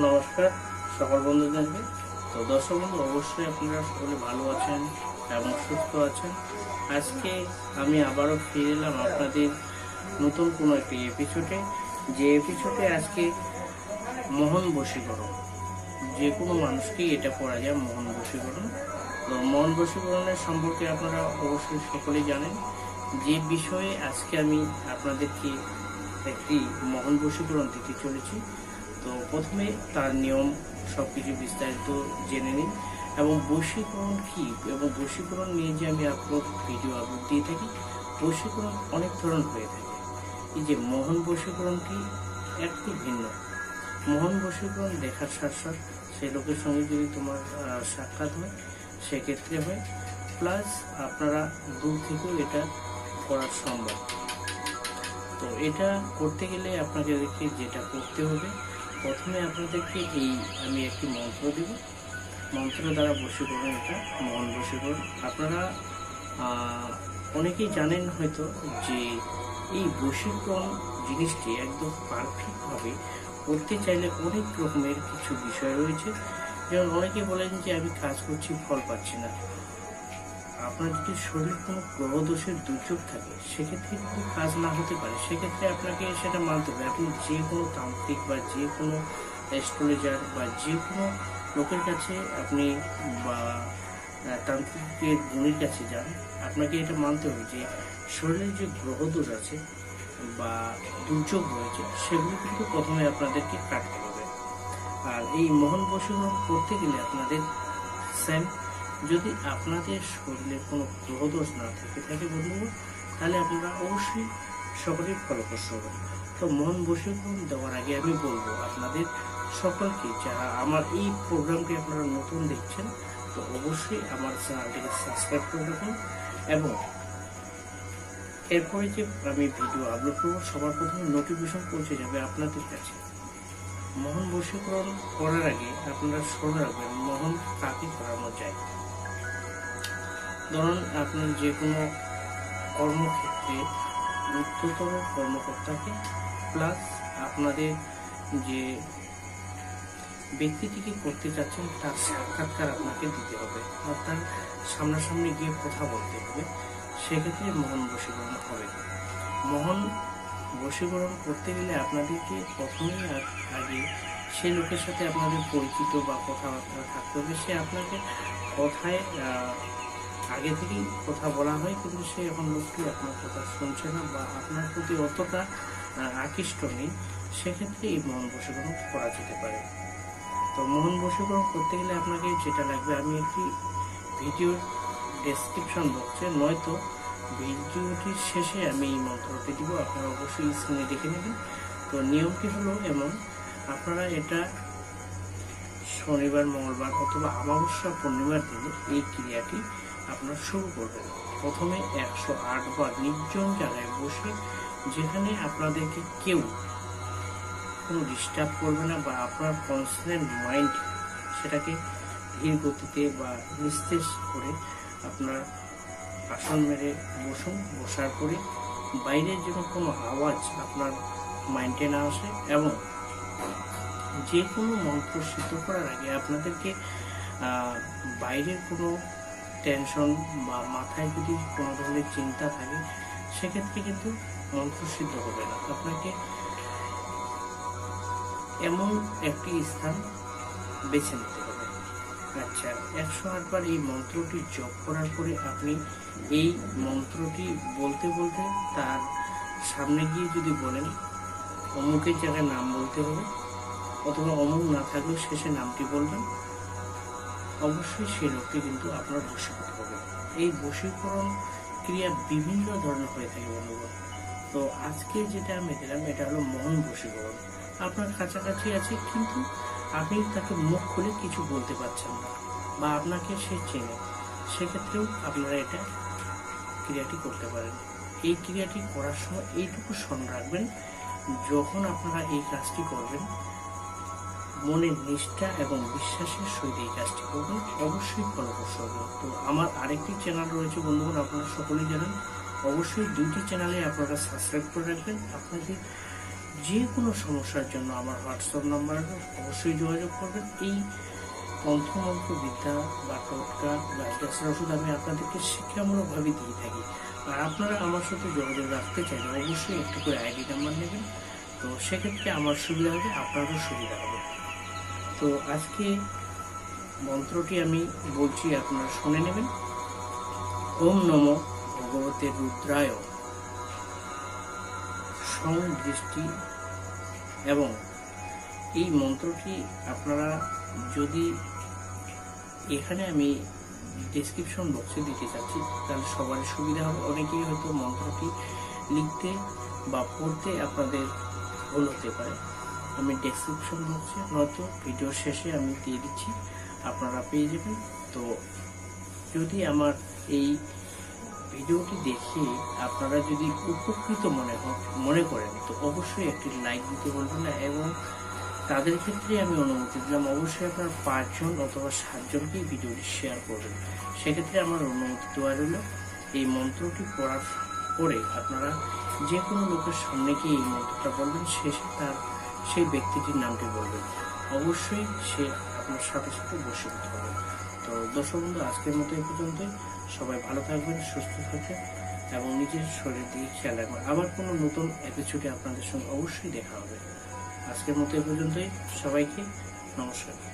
নমস্কার, সকল বন্ধুদেরকে তো দর্শক বন্ধু, অবশ্যই আপনারা সকলে ভালো আছেন এবং সুস্থ আছেন। আজকে আমি আবারও ফিরে এলাম আপনাদের নতুন কোনো একটি এপিসোডে যে এপিসোডে আজকে মোহন বশীকরণ। যে কোনো মানুষকেই এটা পড়া যায় মোহন বশীকরণ। তো মোহন বশীকরণের সম্পর্কে আপনারা অবশ্যই সকলেই জানেন। যে বিষয়ে আজকে আমি আপনাদেরকে একটি মোহন বশীকরণ দিতে চলেছি তো প্রথমে তার নিয়ম সব কিছু বিস্তারিত জেনে নিন। এবং বশীকরণ কী? এবং বশীকরণ নিয়ে যে আমি আপলোড ভিডিও আপলোড দিয়ে থাকি বশীকরণ অনেক ধরন হয়ে থাকে। এই যে মোহন বশীকরণটি একটু ভিন্ন। মোহন বশীকরণ দেখার সাথ সেই লোকের সঙ্গে যদি তোমার সাক্ষাৎ হয়, সেক্ষেত্রে হয় প্লাস আপনারা দূর থেকেও এটা করা সম্ভব। তো এটা করতে গেলে আপনাদেরকে যেটা করতে হবে প্রথমে আপনাদেরকে এই আমি একটি মন্ত্র দেব। মন্ত্র দ্বারা বশীকরণ এটা, মন বশীকরণ আপনারা অনেকেই জানেন হয়তো যে এই বশীকরণ জিনিসটি একদম পারফেক্টভাবে করতে চাইলে অনেক রকমের কিছু বিষয় রয়েছে। যেমন অনেকে বলেন যে আমি কাজ করছি, ফল পাচ্ছি না। আপনার যদি শরীর কোনো গ্রহ দোষের দুর্যোগ থাকে, সেক্ষেত্রে কিন্তু কাজ না হতে পারে। সেক্ষেত্রে আপনাকে সেটা মানতে হবে। আপনি যে কোনো তান্ত্রিক বা যে কোনো অ্যাস্ট্রোলজার বা যে কোনো লোকের কাছে আপনি বা তান্ত্রিকের গুণের কাছে যান, আপনাকে এটা মানতে হবে যে শরীরে যে গ্রহ দোষ আছে বা দুর্যোগ রয়েছে, সেগুলো কিন্তু প্রথমে আপনাদেরকে কাটতে হবে। আর এই মোহন বশীকরণ করতে গেলে আপনাদের সেম যদি আপনাদের শরীরে কোনো গ্রহদোষ না থেকে থাকে বন্ধুগণ, তাহলে আপনারা অবশ্যই সকলেই ফলপ্রসূ হবেন তো মন বশীকরণ দেওয়ার আগে আমি বলব আপনাদের সকলকে, যারা আমার এই প্রোগ্রামটি আপনারা নতুন দেখছেন, তো অবশ্যই আমার চ্যানেলটিকে সাবস্ক্রাইব করে রাখুন এবং এরপরে যে আমি ভিডিও আপলোড করব, সবার প্রথমে নোটিফিকেশন পৌঁছে যাবে আপনাদের কাছে। মোহন বশীকরণ করার আগে আপনারা স্মরণ রাখবেন মোহন কাকে করানো যায়। ধরুন আপনার যে কোনো কর্মক্ষেত্রে উচ্চতর কর্মকর্তাকে প্লাস আপনাদের যে ব্যক্তিটিকে করতে চাচ্ছেন তার সাক্ষাৎকার আপনাকে দিতে হবে। অর্থাৎ সামনাসামনি গিয়ে কথা বলতে হবে। সেক্ষেত্রে মোহন বশীকরণ হবে। মোহন বশীকরণ করতে গেলে আপনাদেরকে প্রথমেই আগে সে লোকের সাথে আপনাদের পরিচিত বা কথাবার্তা থাকতে হবে। সে আপনাকে কথায় আগে থেকেই কথা বলা হয়, কিন্তু সে এখন লোকটি আপনার কথা শুনছে না বা আপনার প্রতি অতটা আকৃষ্ট নেই। সেক্ষেত্রে এই মন বশীকরণ করা যেতে পারে। তো মন বশীকরণ করতে গেলে আপনাকে যেটা লাগবে, আমি একটি ভিডিওর ডেসক্রিপশন বক্সে নয়তো ভিডিওটির শেষে আমি এই মন্ত্রটি দিব, আপনারা অবশ্যই স্ক্রিনে দেখে নেবেন। তো নিয়মটি হলো এমন, আপনারা এটা শনিবার, মঙ্গলবার অথবা অমাবস্যা পূর্ণিমার দিনে এই ক্রিয়াটি আপনারা শুরু করবেন প্রথমে একশো আট বার নির্জন জায়গায় বসে, যেখানে আপনাদেরকে কেউ কোনো ডিস্টার্ব করবে না বা আপনার কনসেন্ট মাইন্ড সেটাকে ধীর গতিতে বা নিস্তেজ করে আপনার আসন মেরে বসুন, বসার পরে বাইরের যেন কোনো আওয়াজ আপনার মাইন্ডে না আসে এবং যে কোনো মন্ত্র সিদ্ধ করার আগে আপনাদেরকে বাইরের কোনো টেনশন বা মাথায় যদি কোনো ধরনের চিন্তা থাকে, সেক্ষেত্রে কিন্তু মন্ত্র সিদ্ধ হবে না। আপনাকে এমন একটি স্থান বেছে নিতে হবে। আচ্ছা একশো আটবার এই মন্ত্রটি জপ করার পরে আপনি এই মন্ত্রটি বলতে বলতে তার সামনে গিয়ে যদি বলেন, অমুকের জায়গায় নাম বলতে হবে, অথবা অমুক না থাকলেও শেষে নামটি বলবেন অবশ্যই সেই লোককে কিন্তু আপনার বশীভূত হবে। এই বশীকরণ ক্রিয়া বিভিন্ন ধরনের হয়ে থাকে বন্ধুগণ। তো আজকে যেটা আমি দিলাম, এটা হলো মন বশীকরণ। আপনার কাছাকাছি আছে, কিন্তু আপনি তাকে মুখ খুলে কিছু বলতে পারছেন না বা আপনাকে সে চেনে। সেক্ষেত্রেও আপনারা এটা ক্রিয়াটি করতে পারেন। এই ক্রিয়াটি করার সময় এইটুকু স্মরণ রাখবেন, যখন আপনারা এই কাজটি করবেন মনের নিষ্ঠা এবং বিশ্বাসের সহিত এই কাজটি করবেন। অবশ্যই ফলপ্রসূ হবে। তো আমার আরেকটি চ্যানেল রয়েছে বন্ধুগণ, আপনারা সকলেই জানেন। অবশ্যই দুইটি চ্যানেলে আপনারা সাবস্ক্রাইব করে রাখবেন। আপনাদের যে কোনো সমস্যার জন্য আমার হোয়াটসঅ্যাপ নাম্বার অবশ্যই যোগাযোগ করবেন। এই মন্ত্রমন্ত্র বিদ্যা বা টোটকা বা গ্যাসের ওষুধ আমি আপনাদেরকে শিক্ষামূলকভাবে দিয়ে থাকি। আর আপনারা আমার সাথে যোগাযোগ রাখতে চাইলে অবশ্যই একটু করে আইডি নাম্বার নেবেন। তো সেক্ষেত্রে আমার সুবিধা হবে, আপনারও সুবিধা হবে। তো আজকে মন্ত্রটি আমি বলছি, আপনারা শুনে নেবেন। ওম নম ভগবতে রুদ্রায়। সংদৃষ্টি এবং এই মন্ত্রটি আপনারা যদি এখানে আমি ডেসক্রিপশন বক্সে দিতে চাচ্ছি, তাহলে সবারই সুবিধা হবে। অনেকেই হয়তো মন্ত্রটি লিখতে বা পড়তে আপনাদের ভুল হতে পারে। আমি ডেসক্রিপশন বক্সে নয়তো ভিডিও শেষে আমি দিয়ে দিচ্ছি, আপনারা পেয়ে যাবেন। তো যদি আমার এই ভিডিওটি দেখে আপনারা যদি উপকৃত মনে মনে করেন, তো অবশ্যই একটি লাইক দিতে বলবেন না এবং তাদের ক্ষেত্রে আমি অনুমতি দিলাম, অবশ্যই আপনার পাঁচজন অথবা সাতজনকেই ভিডিওটি শেয়ার করবেন। সেক্ষেত্রে আমার অনুমতি দেওয়া রইল। এই মন্ত্রটি পড়ার পরে আপনারা যে কোনো লোকের সামনে গিয়ে এই মন্ত্রটা বলবেন, শেষে তার সেই ব্যক্তিটির নামটি বলবেন। অবশ্যই সে আপনার সাথে সাথে বসে উঠতে হবে তো দর্শক বন্ধু, আজকের মতো এই পর্যন্তই। সবাই ভালো থাকবেন, সুস্থ থাকবেন এবং নিজের শরীর দিয়ে খেয়াল রাখবেন। আবার কোনো নতুন এপিসোডে আপনাদের সঙ্গে অবশ্যই দেখা হবে। আজকের মতো এই পর্যন্তই। সবাইকে নমস্কার।